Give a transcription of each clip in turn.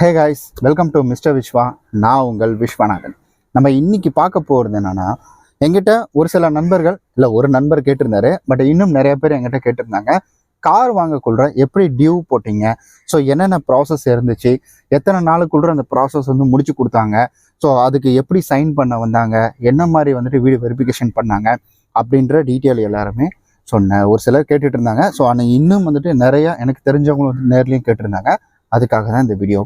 Hey guys welcome to mister Viswa நான் உங்கள் விஸ்வநாதன். நம்ம இன்னைக்கு பார்க்க போகிறது என்னன்னா எங்கிட்ட ஒரு சில நண்பர்கள் இல்லை ஒரு நண்பர் கேட்டிருந்தாரு பட் இன்னும் நிறைய பேர் எங்கிட்ட கேட்டிருந்தாங்க. கார் வாங்கக்குள்ள எப்படி டியூ போட்டீங்க? ஸோ என்னென்ன ப்ராசஸ் இருந்துச்சு? எத்தனை நாளுக்குள்ள அந்த ப்ராசஸ் வந்து முடிச்சு கொடுத்தாங்க? ஸோ அதுக்கு எப்படி சைன் பண்ண வந்தாங்க? என்ன மாதிரி வந்துட்டு வீடியோ வெரிஃபிகேஷன் பண்ணாங்க? அப்படின்ற டீட்டெயில் எல்லாருமே சொன்னேன் ஒரு சிலர் கேட்டுட்டு இருந்தாங்க. ஸோ ஆனால் இன்னும் வந்துட்டு நிறையா எனக்கு தெரிஞ்சவங்களும் வந்து நேர்லேயும் கேட்டிருந்தாங்க. அதுக்காக தான் இந்த வீடியோ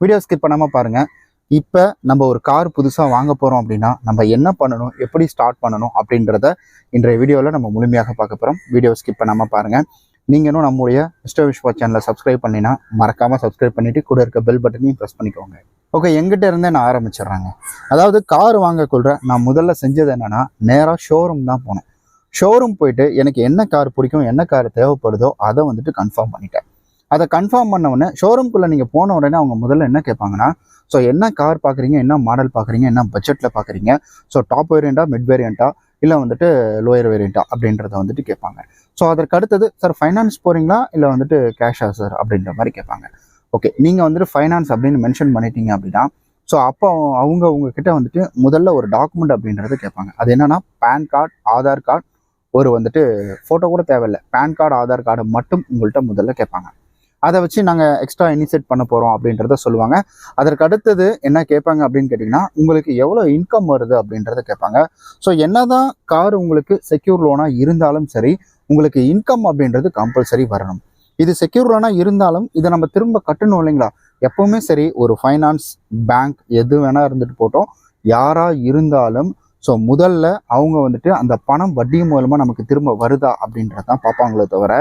வீடியோ ஸ்கிப் பண்ணாமல் பாருங்கள் இப்போ நம்ம ஒரு கார் புதுசாக வாங்க போகிறோம் அப்படின்னா நம்ம என்ன பண்ணணும்? எப்படி ஸ்டார்ட் பண்ணணும்? அப்படின்றத இன்றைய வீடியோவில் நம்ம முழுமையாக பார்க்க போகிறோம் வீடியோ ஸ்கிப் பண்ணாமல் பாருங்கள் நீங்களும் நம்முடைய மிஸ்டர் விஷ்வா சேனலை சப்ஸ்கிரைப் பண்ணினா மறக்காமல் சப்ஸ்கிரைப் பண்ணிவிட்டு கூட இருக்க பெல் பட்டனையும் ப்ரெஸ் பண்ணிக்கோங்க. ஓகே எங்கிட்ட இருந்தே நான் ஆரம்பிச்சிடுறாங்க. அதாவது கார் வாங்கக்குள்ள நான் முதல்ல செஞ்சது என்னென்னா நேராக ஷோரூம் தான் போனேன். ஷோரூம் போயிட்டு எனக்கு என்ன கார் பிடிக்கும் என்ன கார் தேவைப்படுதோ அதை வந்துட்டு கன்ஃபார்ம் பண்ணிட்டேன். அதை கன்ஃபார்ம் பண்ண உடனே ஷோரூம்குள்ளே நீங்கள் போன உடனே அவங்க முதல்ல என்ன கேட்பாங்கன்னா ஸோ என்ன கார் பார்க்குறீங்க? என்ன மாடல் பார்க்குறீங்க? என்ன பட்ஜெட்டில் பார்க்குறீங்க? ஸோ டாப் வேரியண்ட்டா மிட் வேரியண்ட்டா இல்லை வந்துட்டு லோயர் வேரியண்ட்டா அப்படின்றத வந்துட்டு கேட்பாங்க. ஸோ அதற்கு அடுத்தது சார் ஃபைனான்ஸ் போகிறீங்களா இல்லை வந்துட்டு கேஷா சார் அப்படின்ற மாதிரி கேட்பாங்க. ஓகே நீங்கள் வந்துட்டு ஃபைனான்ஸ் அப்படின்னு மென்ஷன் பண்ணிட்டீங்க அப்படின்னா ஸோ அப்போ அவங்க உங்ககிட்ட வந்துட்டு முதல்ல ஒரு டாக்குமெண்ட் அப்படின்றத கேட்பாங்க. அது என்னன்னா பேன் கார்டு ஆதார் கார்டு ஒரு வந்துட்டு ஃபோட்டோ கூட தேவையில்லை. பேன் கார்டு ஆதார் கார்டு மட்டும் உங்கள்கிட்ட முதல்ல கேட்பாங்க. அதை வச்சு நாங்கள் எக்ஸ்ட்ரா இனிஷியேட் பண்ண போகிறோம் அப்படின்றத சொல்லுவாங்க. அதற்கு அடுத்தது என்ன கேட்பாங்க அப்படின்னு கேட்டிங்கன்னா உங்களுக்கு எவ்வளோ இன்கம் வருது அப்படின்றத கேட்பாங்க. ஸோ என்னதான் கார் உங்களுக்கு செக்யூர் லோனாக இருந்தாலும் சரி உங்களுக்கு இன்கம் அப்படின்றது கம்பல்சரி வரணும். இது செக்யூர் லோனாக இருந்தாலும் இதை நம்ம திரும்ப கட்டணும் இல்லைங்களா? எப்பவுமே சரி ஒரு ஃபைனான்ஸ் பேங்க் எது வேணால் இருந்துட்டு போட்டோம். யாராக இருந்தாலும் ஸோ முதல்ல அவங்க வந்துட்டு அந்த பணம் வட்டி மூலமாக நமக்கு திரும்ப வருதா அப்படின்றதான் பார்ப்பாங்களே தவிர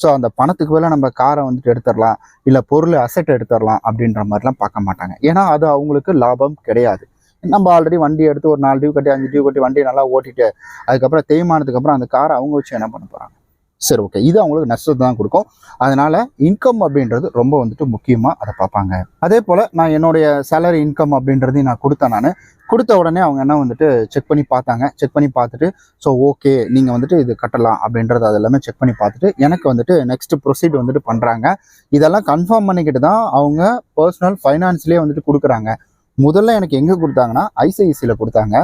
ஸோ அந்த பணத்துக்கு மேலே நம்ம காரை வந்துட்டு எடுத்துடலாம் இல்லை பொருள் அசெட் எடுத்துடலாம் அப்படின்ற மாதிரிலாம் பார்க்க மாட்டாங்க. ஏன்னா அது அவங்களுக்கு லாபம் கிடையாது. நம்ம ஆல்ரெடி வண்டி எடுத்து ஒரு நாலு டியூ கட்டி அஞ்சு டியூ கட்டி வண்டி நல்லா ஓட்டிட்டு அதுக்கப்புறம் தேய்மானதுக்கு அப்புறம் அந்த காரை அவங்க வச்சு என்ன பண்ண போகிறாங்க சரி ஓகே இது அவங்களுக்கு நஷ்டத்தை தான் கொடுக்கும். அதனால இன்கம் அப்படின்றது ரொம்ப வந்துட்டு முக்கியமாக அதை பார்ப்பாங்க. அதே போல் நான் என்னுடைய சேலரி இன்கம் அப்படின்றதையும் நான் கொடுத்தேன் நான். கொடுத்த உடனே அவங்க என்ன வந்துட்டு செக் பண்ணி பார்த்தாங்க. செக் பண்ணி பார்த்துட்டு ஸோ ஓகே நீங்கள் வந்துட்டு இது கட்டலாம் அப்படின்றது அது எல்லாமே செக் பண்ணி பார்த்துட்டு எனக்கு வந்துட்டு நெக்ஸ்ட் ப்ரொசீட் வந்துட்டு பண்ணுறாங்க இதெல்லாம் கன்ஃபார்ம் பண்ணிக்கிட்டு தான் அவங்க பர்சனல் ஃபைனான்ஸ்லேயே வந்துட்டு கொடுக்குறாங்க. முதல்ல எனக்கு எங்கே கொடுத்தாங்கன்னா ஐசிஐசியில் கொடுத்தாங்க.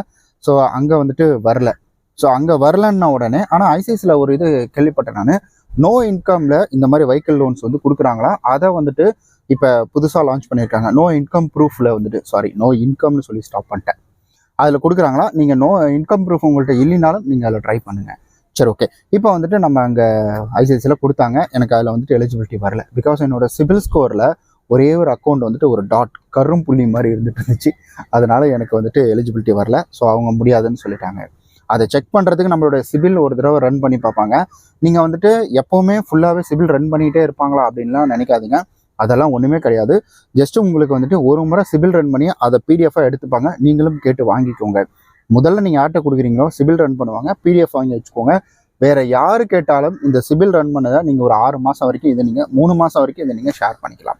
ஸோ அங்கே வந்துட்டு வரல. ஸோ அங்கே வரலன்னா உடனே ஆனால் ஐசிஐசியில் ஒரு இது கேள்விப்பட்டேன் நான். நோ இன்கமில் இந்த மாதிரி வெஹிக்கிள் லோன்ஸ் வந்து கொடுக்குறாங்களா? அதை வந்துட்டு இப்போ புதுசாக லான்ச் பண்ணியிருக்காங்க. நோ இன்கம் ப்ரூஃபில் வந்துட்டு சாரி நோ இன்கம்னு சொல்லி ஸ்டாப் பண்ணிட்டேன். அதில் கொடுக்குறாங்களா? நீங்கள் நோ இன்கம் ப்ரூஃப் உங்கள்கிட்ட இல்லைனாலும் நீங்கள் அதில் ட்ரை பண்ணுங்கள் சரி ஓகே இப்போ வந்துட்டு நம்ம அங்கே ஐசிஐசியில் கொடுத்தாங்க. எனக்கு அதில் வந்துட்டு எலிஜிபிலிட்டி வரல. பிகாஸ் என்னோட சிபில் ஸ்கோரில் ஒரே ஒரு அக்கௌண்ட் வந்துட்டு ஒரு டாட் கரும் புள்ளி மாதிரி இருந்துட்டு இருந்துச்சு. அதனால் எனக்கு வந்துட்டு எலிஜிபிலிட்டி வரல. ஸோ அவங்க முடியாதுன்னு சொல்லிட்டாங்க. அதை செக் பண்ணுறதுக்கு நம்மளோட சிபில் ஒரு தடவை ரன் பண்ணி பார்ப்பாங்க. நீங்கள் வந்துட்டு எப்போவுமே ஃபுல்லாகவே சிபில் ரன் பண்ணிகிட்டே இருப்பாங்களா அப்படின்லாம் நினைக்காதீங்க. அதெல்லாம் ஒன்றுமே கிடையாது. ஜஸ்ட் உங்களுக்கு வந்துட்டு ஒரு முறை சிபில் ரன் பண்ணி அதை பிடிஎஃபாக எடுத்துப்பாங்க. நீங்களும் கேட்டு வாங்கிக்கோங்க. முதல்ல நீங்கள் யார்கிட்ட கொடுக்குறீங்களோ சிபில் ரன் பண்ணுவாங்க. பிடிஎஃப் வாங்கி வச்சுக்கோங்க. வேறு யார் கேட்டாலும் இந்த சிபில் ரன் பண்ணதை நீங்கள் ஒரு ஆறு மாதம் வரைக்கும் இதை நீங்கள் மூணு மாதம் வரைக்கும் இதை நீங்கள் ஷேர் பண்ணிக்கலாம்.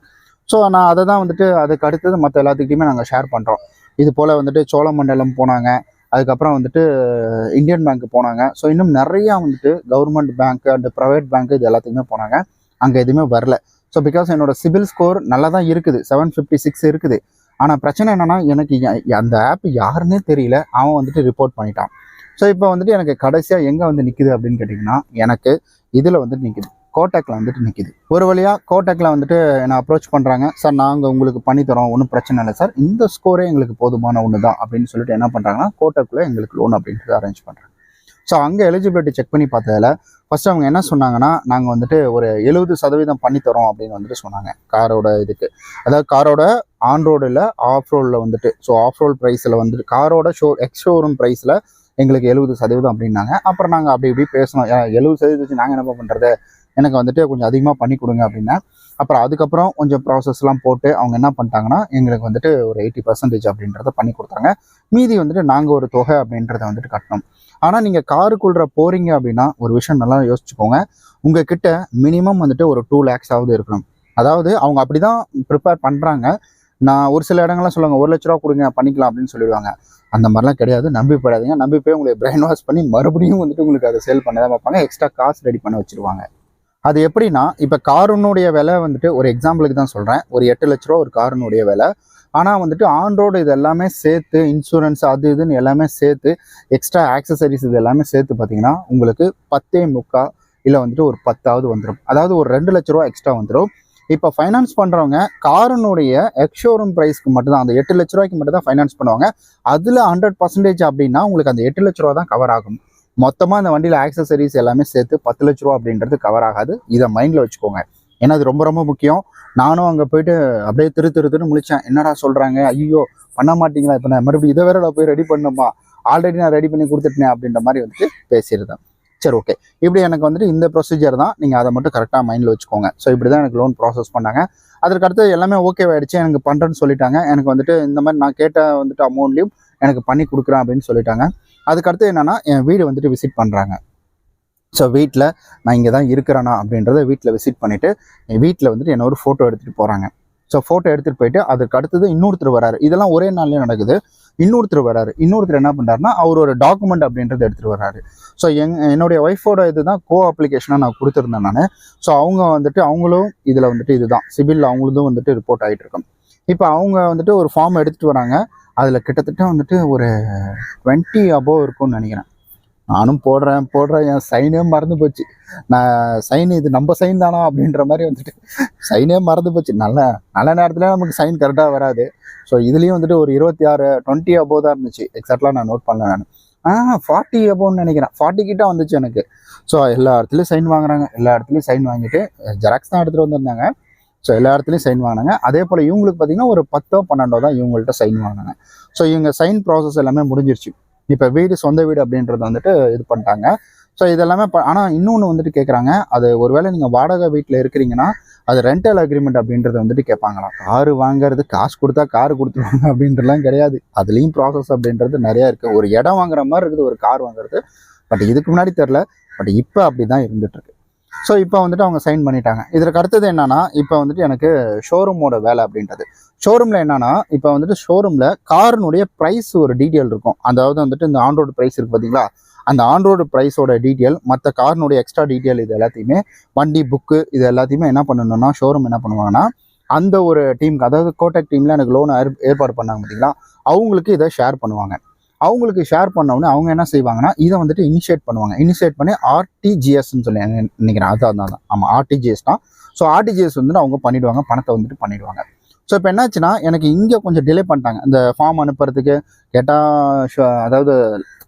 ஸோ நான் அதை தான் வந்துட்டு அதுக்கு அடுத்தது மற்ற எல்லாத்துக்கிட்டையுமே நாங்கள் ஷேர் பண்ணுறோம் இது போல் வந்துட்டு சோழமண்டலம் போனாங்க. அதுக்கப்புறம் வந்துட்டு இந்தியன் பேங்க் போனாங்க. ஸோ இன்னும் நிறையா வந்துட்டு government bank and private bank இது எல்லாத்துக்குமே போனாங்க. அங்கே எதுவுமே வரல. ஸோ பிகாஸ் என்னோட சிபில் ஸ்கோர் நல்லா தான் இருக்குது. செவன் ஃபிஃப்டி சிக்ஸ் இருக்குது. ஆனால் பிரச்சனை என்னென்னா எனக்கு அந்த ஆப் யாருன்னே தெரியல. அவன் வந்துட்டு ரிப்போர்ட் பண்ணிட்டான். ஸோ இப்போ வந்துட்டு எனக்கு கடைசியாக எங்கே வந்து நிற்குது அப்படின்னு கேட்டிங்கன்னா எனக்கு இதில் வந்துட்டு நிற்குது கோட்டக்கில் வந்துட்டு நிற்கிது ஒரு வழியாக கோட்டக்கில் வந்துட்டு என்னை அப்ரோச் பண்ணுறாங்க சார் நாங்கள் உங்களுக்கு பண்ணித்தரோம் ஒன்றும் பிரச்சனை இல்லை சார். இந்த ஸ்கோரே எங்களுக்கு போதுமான ஒன்று தான். அப்படின்னு சொல்லிட்டு என்ன பண்ணுறாங்கன்னா கோட்டக்குள்ளே எங்களுக்கு லோன் அப்படின்றது அரேஞ்ச் பண்ணுறாங்க ஸோ அங்கே எலிஜிபிலிட்டி செக் பண்ணி பார்த்ததில் ஃபர்ஸ்ட் அவங்க என்ன சொன்னாங்கன்னா நாங்கள் வந்துட்டு ஒரு எழுபது சதவீதம் பண்ணித்தரோம் அப்படின்னு வந்துட்டு சொன்னாங்க. காரோட இதுக்கு. அதாவது காரோட ஆன் ரோடில் ஆஃப் ரோடில் வந்துட்டு. ஸோ ஆஃப் ரோட் ப்ரைஸில் வந்துட்டு காரோட ஷோ எக்ஸ் ஷோரூம் ப்ரைஸில் எங்களுக்கு எழுபது சதவீதம் அப்படின்னாங்க. அப்புறம் நாங்கள் அப்படி இப்படி பேசணும் எழுபது சதவீதம் வச்சு நாங்கள் என்ன பண்ணுறது எனக்கு வந்துட்டு கொஞ்சம் அதிகமாக பண்ணி கொடுங்க அப்படின்னா அப்புறம் அதுக்கப்புறம் கொஞ்சம் ப்ராசஸ்லாம் போட்டு அவங்க என்ன பண்ணிட்டாங்கன்னா எங்களுக்கு வந்துட்டு ஒரு எயிட்டி பர்சன்டேஜ் அப்படின்றத பண்ணி கொடுத்தாங்க. மீதி வந்துட்டு நாங்கள் ஒரு தொகை அப்படின்றத வந்துட்டு கட்டணும். ஆனால் நீங்கள் காருக்குள்ள போகிறீங்க அப்படின்னா ஒரு விஷயம் நல்லா யோசிச்சுக்கோங்க. உங்கள் கிட்ட மினிமம் வந்துட்டு ஒரு டூ லேக்ஸ் ஆகுது இருக்கணும். அதாவது அவங்க அப்படி தான் ப்ரிப்பேர் பண்ணுறாங்க நான் ஒரு சில இடங்கள்லாம் சொல்லுவாங்க ஒரு லட்ச ரூபா கொடுங்க பண்ணிக்கலாம் அப்படின்னு சொல்லிடுவாங்க. அந்த மாதிரிலாம் கிடையாது. நம்பி போயிடாதீங்க நம்பி போய் உங்களை பிரெயின் வாஷ் பண்ணி மறுபடியும் வந்துட்டு உங்களுக்கு அதை சேல் பண்ண தான் பார்ப்பாங்க எக்ஸ்ட்ரா காசு ரெடி பண்ண வச்சுருவாங்க. அது எப்படின்னா இப்போ காருனுடைய விலை வந்துட்டு ஒரு எக்ஸாம்பிளுக்கு தான் சொல்கிறேன் ஒரு எட்டு லட்ச ரூபா ஒரு காருனுடைய விலை. ஆனால் வந்துட்டு ஆன் ரோடு இது எல்லாமே சேர்த்து இன்சூரன்ஸ் அது இதுன்னு எல்லாமே சேர்த்து எக்ஸ்ட்ரா ஆக்சசரிஸ் இது எல்லாமே சேர்த்து பார்த்தீங்கன்னா உங்களுக்கு பத்தே முக்கா இல்லை வந்துட்டு ஒரு பத்தாவது வந்துடும் அதாவது ஒரு ரெண்டு லட்ச ரூபா எக்ஸ்ட்ரா வந்துடும் இப்போ ஃபைனான்ஸ் பண்ணுறவங்க காரனுடைய எக்ஷோரூம் ப்ரைஸ்க்கு மட்டும் தான் அந்த எட்டு லட்ச ரூபாய்க்கு மட்டும் தான் ஃபைனான்ஸ் பண்ணுவாங்க. அதில் ஹண்ட்ரட் பர்சன்டேஜ் அப்படின்னா உங்களுக்கு அந்த எட்டு லட்ச ரூபா தான் கவர் ஆகும். மொத்தமாக அந்த வண்டியில் ஆக்சசரிஸ் எல்லாமே சேர்த்து பத்து லட்ச ரூபா அப்படின்றது கவர் ஆகாது. இதை மைண்டில் வச்சுக்கோங்க. ஏன்னா அது ரொம்ப ரொம்ப முக்கியம். நானும் அங்கே போயிட்டு அப்படியே திரு திரு திரு முழிச்சேன். என்னடா சொல்கிறாங்க ஐயோ பண்ண மாட்டீங்களா? இப்போ நான் மறுபடியும் இதை வேற நான் போய் ரெடி பண்ணுமா ஆல்ரெடி நான் ரெடி பண்ணி கொடுத்துட்டேன் அப்படின்ற மாதிரி வந்துட்டு பேசியிருந்தேன். சரி ஓகே இப்படி எனக்கு வந்துட்டு இந்த ப்ரொசீஜர் தான். நீங்கள் அதை மட்டும் கரெக்டாக மைண்டில் வச்சுக்கோங்க. ஸோ இப்படி தான் எனக்கு லோன் ப்ராசஸ் பண்ணாங்க. அதற்கு அடுத்து எல்லாமே ஓகே ஆயிடுச்சு. எனக்கு பண்ணுறேன்னு சொல்லிட்டாங்க. எனக்கு வந்துட்டு இந்த மாதிரி நான் கேட்ட வந்துட்டு அமௌண்ட்லேயும் எனக்கு பண்ணி கொடுக்குறேன் அப்படின்னு சொல்லிட்டாங்க. அதுக்கடுத்து என்னென்னா என் வீடு வந்துட்டு விசிட் பண்ணுறாங்க ஸோ வீட்டில் நான் இங்கே தான் இருக்கிறேனா அப்படின்றத வீட்டில் விசிட் பண்ணிவிட்டு என் வீட்டில் வந்துட்டு என்ன ஒரு ஃபோட்டோ எடுத்துகிட்டு போகிறாங்க ஸோ ஃபோட்டோ எடுத்துகிட்டு போயிட்டு அதுக்கு அடுத்தது இன்னொருத்தர் வராரு. இதெல்லாம் ஒரே நாள்லேயே நடக்குது. இன்னொருத்தர் வராரு. இன்னொருத்தர் என்ன பண்ணுறாருன்னா அவர் ஒரு டாக்குமெண்ட் அப்படின்றத எடுத்துகிட்டு வராரு ஸோ எங் என்னுடைய ஒய்ஃபோட இதுதான் கோ அப்ளிகேஷனாக நான் கொடுத்துருந்தேன் நான். ஸோ அவங்க வந்துட்டு அவங்களும் இதில் வந்துட்டு இதுதான். சிபில் அவங்களதும் வந்துட்டு ரிப்போர்ட் ஆகிட்டு இருக்கும். இப்போ அவங்க வந்துட்டு ஒரு ஃபார்ம் எடுத்துகிட்டு வராங்க. அதில் கிட்டத்தட்ட வந்துட்டு ஒரு டுவெண்ட்டி அபோவ் இருக்கும்னு நினைக்கிறேன். நானும் போடுறேன் போடுறேன் என் சைனே மறந்து போச்சு. நான் சைன் இது நம்ம சைன் தானா அப்படின்ற மாதிரி வந்துட்டு சைனே மறந்து போச்சு. நல்ல நல்ல நேரத்துல நமக்கு சைன் கரெக்டாக வராது. ஸோ இதுலேயும் வந்துட்டு ஒரு இருபத்தி ஆறு டுவெண்ட்டி அபோவ் தான் இருந்துச்சு. எக்ஸாக்டாக நான் நோட் பண்ணல நான். ஆ ஃபார்ட்டி அபோவ்னு நினைக்கிறேன். ஃபார்ட்டி கிட்ட வந்துச்சு எனக்கு. ஸோ எல்லா இடத்துலையும் சைன் வாங்குறாங்க. எல்லா இடத்துலையும் சைன் வாங்கிட்டு ஜெராக்ஸ் தான் எடுத்துகிட்டு வந்திருந்தாங்க. ஸோ எல்லா இடத்துலையும் சைன் வாங்கினாங்க. அதே போல் இவங்களுக்கு பார்த்தீங்கன்னா ஒரு பத்தோ பன்னெண்டோ தான் இவங்கள்ட்ட சைன் வாங்கினாங்க. ஸோ இவங்க சைன் ப்ராசஸ் எல்லாமே முடிஞ்சிருச்சு. இப்போ வீடு சொந்த வீடு அப்படின்றத வந்துட்டு இது பண்ணிட்டாங்க. ஸோ இதெல்லாமே ஆனால் இன்னொன்று வந்துட்டு கேட்குறாங்க அது ஒருவேளை நீங்கள் வாடகை வீட்டில் இருக்கிறீங்கன்னா அது ரெண்டல் அக்ரிமெண்ட் அப்படின்றத வந்துட்டு கேட்பாங்களாம் காரு வாங்குறது காசு கொடுத்தா கார் கொடுத்துருவாங்க அப்படின்றலாம் கிடையாது. அதுலேயும் ப்ராசஸ் அப்படின்றது நிறையா இருக்குது ஒரு இடம் வாங்குற மாதிரி இருக்குது ஒரு கார் வாங்குறது. பட் இதுக்கு முன்னாடி தெரில பட் இப்போ அப்படி தான் இருந்துட்டுருக்கு ஸோ இப்போ வந்துட்டு அவங்க சைன் பண்ணிட்டாங்க. இதற்கு அடுத்தது என்னன்னா இப்போ வந்துட்டு எனக்கு ஷோரூமோட வேலை அப்படின்றது. ஷோரூமில் என்னன்னா இப்போ வந்துட்டு ஷோரூமில் காரினுடைய ப்ரைஸ் ஒரு டீட்டெயில் இருக்கும். அதாவது வந்துட்டு இந்த ஆண்ட்ராய்டு ப்ரைஸ் இருக்கு பார்த்தீங்களா அந்த ஆண்ட்ராய்டு ப்ரைஸோட டீட்டெயில் மற்ற காரினுடைய எக்ஸ்ட்ரா டீட்டெயில் இது எல்லாத்தையுமே வண்டி புக்கு இது எல்லாத்தையுமே என்ன பண்ணணும்னா ஷோரூம் என்ன பண்ணுவாங்கன்னா அந்த ஒரு டீமுக்கு அதாவது கோட்டக் டீமில் எனக்கு லோன் ஏற்பாடு பண்ணாங்க பார்த்தீங்களா அவங்களுக்கு இதை ஷேர் பண்ணுவாங்க. அவங்களுக்கு ஷேர் பண்ண அவங்க என்ன செய்வாங்கன்னா இதை வந்துட்டு இனிஷியேட் பண்ணுவாங்க. இனிஷியேட் பண்ணி ஆர்டிஜிஎஸ்ன்னு சொல்லி நினைக்கிறேன். அதான் தான். ஆமாம் ஆர்டிஜிஎஸ் தான் ஸோ ஆர்டிஜிஎஸ் வந்துட்டு அவங்க பண்ணிடுவாங்க பணத்தை வந்துட்டு பண்ணிடுவாங்க. ஸோ இப்போ என்னாச்சுன்னா எனக்கு இங்கே கொஞ்சம் டிலே பண்ணிட்டாங்க. இந்த ஃபார்ம் அனுப்புறதுக்கு கேட்டால் அதாவது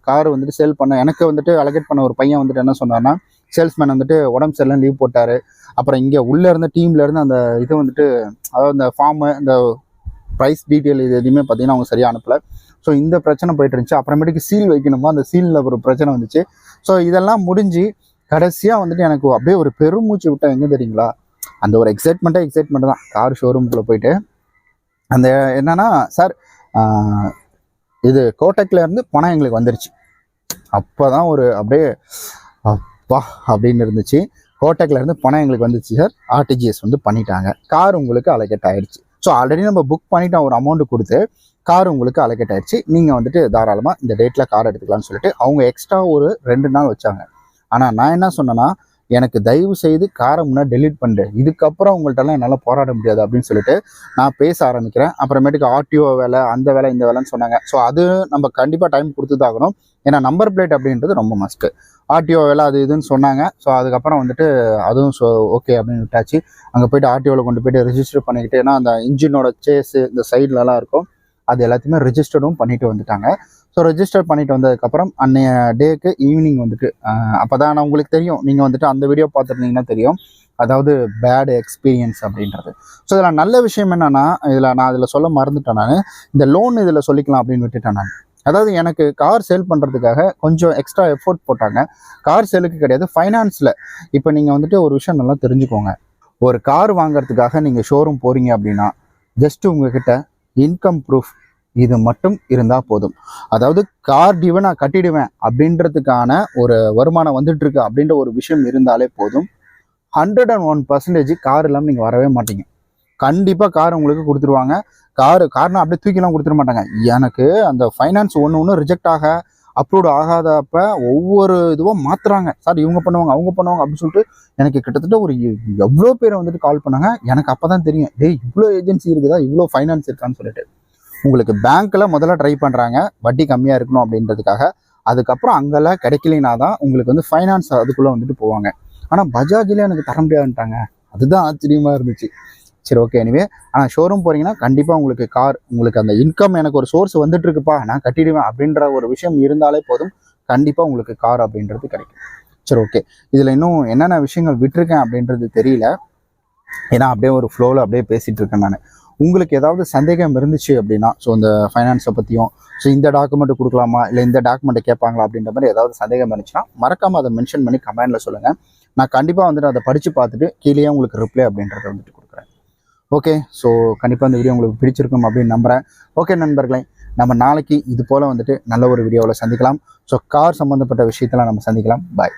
கார் வந்துட்டு சேல் பண்ண எனக்கு வந்துட்டு அலகேட் பண்ண ஒரு பையன் வந்துட்டு என்ன சொன்னார்னா சேல்ஸ்மேன் வந்துட்டு உடம்பு சரியில்லை லீவ் போட்டார். அப்புறம் இங்கே உள்ளே இருந்த டீம்லேருந்து அந்த இது வந்துட்டு அதாவது இந்த ஃபார்மு இந்த ப்ரைஸ் டீட்டெயில் இது எதுவுமே பார்த்தீங்கன்னா அவங்க சரியாக அனுப்பலை. ஸோ இந்த பிரச்சனை போயிட்டு இருந்துச்சு. அப்புறமேட்டுக்கு சீல் வைக்கணுமா? அந்த சீலில் ஒரு பிரச்சனை வந்துச்சு. ஸோ இதெல்லாம் முடிஞ்சு கடைசியாக வந்துட்டு எனக்கு அப்படியே ஒரு பெருமூச்சு விட்டா எங்கே தெரியுங்களா? அந்த ஒரு எக்ஸைட்மெண்ட்டே எக்ஸைட்மெண்ட் தான். கார் ஷோரூம்குள்ளே போயிட்டு அந்த என்னன்னா சார் இது கோட்டக்லேருந்து இருந்து பணம் எங்களுக்கு வந்துருச்சு. அப்போ தான் ஒரு அப்படியே அப்பா அப்படின்னு இருந்துச்சு. கோட்டக்லேருந்து பணம் எங்களுக்கு வந்துச்சு சார் ஆர்டிஜிஎஸ் வந்து பண்ணிட்டாங்க. கார் உங்களுக்கு அலகெட் ஆயிடுச்சு. ஸோ ஆல்ரெடி நம்ம புக் பண்ணிவிட்டு ஒரு அமௌண்ட் கொடுத்து கார் உங்களுக்கு அலகேட் ஆயிடுச்சு. நீங்கள் வந்துட்டு தாராளமாக இந்த டேட்டில் கார் எடுத்துக்கலாம்னு சொல்லிட்டு அவங்க எக்ஸ்ட்ரா ஒரு ரெண்டு நாள் வச்சாங்க. ஆனால் நான் என்ன சொன்னேன்னா எனக்கு தயவு செய்து காரை முன்னாடி டெலீட் பண்ணிட்டு இதுக்கப்புறம் உங்கள்கிட்டலாம் என்னால் போராட முடியாது அப்படின்னு சொல்லிட்டு நான் பேச ஆரம்பிக்கிறேன். அப்புறமேட்டுக்கு ஆர்டிஓ வேலை அந்த வேலை இந்த வேலைன்னு சொன்னாங்க. ஸோ அது நம்ம கண்டிப்பாக டைம் கொடுத்து தான் ஏன்னா நம்பர் பிளேட் அப்படின்றது ரொம்ப மஸ்ட்டு ஆர்டிஓ வேலை அது இதுன்னு சொன்னாங்க. ஸோ அதுக்கப்புறம் வந்துட்டு அதுவும் ஸோ ஓகே அப்படின்னு விட்டாச்சு. அங்கே போயிட்டு ஆர்டிஓவில் கொண்டு போயிட்டு ரிஜிஸ்டர் பண்ணிக்கிட்டு ஏன்னா அந்த இன்ஜினோட சேஸு இந்த சைட்லலாம் இருக்கும். அது எல்லாத்தையுமே ரிஜிஸ்டர்டும் பண்ணிட்டு வந்துட்டாங்க. ஸோ ரெஜிஸ்டர் பண்ணிட்டு வந்ததுக்கப்புறம் அன்னைய டேக்கு ஈவினிங் வந்துட்டு அப்போ தான் உங்களுக்கு தெரியும். நீங்கள் வந்துட்டு அந்த வீடியோ பார்த்துருந்தீங்கன்னா தெரியும். அதாவது பேடு எக்ஸ்பீரியன்ஸ் அப்படின்றது. ஸோ இதில் நல்ல விஷயம் என்னென்னா இதில் நான் இதில் சொல்ல மறந்துட்டேன் நான். இந்த லோன் இதில் சொல்லிக்கலாம் அப்படின்னு விட்டுட்டேன் நான். அதாவது எனக்கு கார் சேல் பண்ணுறதுக்காக கொஞ்சம் எக்ஸ்ட்ரா எஃபோர்ட் போட்டாங்க. கார் சேலுக்கு கிடையாது ஃபைனான்ஸில் இப்போ நீங்கள் வந்துட்டு ஒரு விஷயம் நல்லா தெரிஞ்சுக்கோங்க. ஒரு கார் வாங்குறதுக்காக நீங்கள் ஷோரூம் போகிறீங்க அப்படின்னா ஜஸ்ட் உங்ககிட்ட இன்கம் ப்ரூஃப் இது மட்டும் இருந்தால் போதும். அதாவது கார் டியூவை நான் கட்டிடுவேன் அப்படின்றதுக்கான ஒரு வருமானம் வந்துட்டு இருக்கு அப்படின்ற ஒரு விஷயம் இருந்தாலே போதும். Hundred and one percentage car இல்லாமல் நீங்கள் வரவே மாட்டீங்க. கண்டிப்பாக கார் உங்களுக்கு கொடுத்துருவாங்க. கார் கார்னா அப்படியே தூக்கிலாம் கொடுத்துட மாட்டாங்க. எனக்கு அந்த ஃபைனான்ஸ் ஒன்று ஒன்று ரிஜெக்ட் ஆக அப்ரூவ் ஆகாதப்ப ஒவ்வொரு இதுவும் மாத்துறாங்க. சார் இவங்க பண்ணுவாங்க அவங்க பண்ணுவாங்க அப்படின்னு சொல்லிட்டு எனக்கு கிட்டத்தட்ட ஒரு எவ்வளோ பேர் வந்துட்டு கால் பண்ணாங்க? எனக்கு அப்போ தான் தெரியும். டேய் இவ்வளோ ஏஜென்சி இருக்குதா? இவ்வளோ ஃபைனான்ஸ் இருக்கான்னு சொல்லிட்டு. உங்களுக்கு பேங்க்கில் முதல்ல ட்ரை பண்ணுறாங்க வட்டி கம்மியாக இருக்கணும் அப்படின்றதுக்காக. அதுக்கப்புறம் அங்கெல்லாம் கிடைக்கலனா தான் உங்களுக்கு வந்து ஃபைனான்ஸ் அதுக்குள்ளே வந்துட்டு போவாங்க. ஆனால் பஜாஜில் எனக்கு தர முடியாதுன்ட்டாங்க. அதுதான் ஆச்சரியமாக இருந்துச்சு. சரி ஓகே எனிவே ஆனால் ஷோரூம் போகிறீங்கன்னா கண்டிப்பாக உங்களுக்கு கார் உங்களுக்கு அந்த இன்கம் எனக்கு ஒரு சோர்ஸ் வந்துட்டு இருக்குப்பா நான் கட்டிடுவேன் அப்படின்ற ஒரு விஷயம் இருந்தாலே போதும். கண்டிப்பாக உங்களுக்கு கார் அப்படின்றது கிடைக்கும். சரி ஓகே இதில் இன்னும் என்னென்ன விஷயங்கள் விட்டிருக்கேன் அப்படின்றது தெரியல. ஏன்னா அப்படியே ஒரு ஃப்ளோவில் அப்படியே பேசிகிட்டு இருக்கேன் நான். உங்களுக்கு ஏதாவது சந்தேகம் இருந்துச்சு அப்படின்னா ஸோ இந்த ஃபைனான்ஸை பற்றியும் ஸோ இந்த டாக்குமெண்ட் கொடுக்கலாமா இல்லை இந்த டாக்குமெண்ட்டை கேட்பாங்களா அப்படின்ற மாதிரி ஏதாவது சந்தேகம் இருந்துச்சுன்னா மறக்காமல் அதை மென்ஷன் பண்ணி கமெண்டில் சொல்லுங்கள் நான் கண்டிப்பாக வந்துட்டு அதை படித்து பார்த்துட்டு கீழேயே உங்களுக்கு ரிப்ளை அப்படின்றத வந்துட்டு கொடுக்குறேன். ஓகே ஸோ கண்டிப்பாக இந்த வீடியோ உங்களுக்கு பிடிச்சிருக்கும் அப்படின்னு நம்புகிறேன் ஓகே நண்பர்களே நம்ம நாளைக்கு இது போல் வந்துட்டு நல்ல ஒரு வீடியோவில் சந்திக்கலாம். ஸோ கார் சம்மந்தப்பட்ட விஷயத்தெல்லாம் நம்ம சந்திக்கலாம். பாய்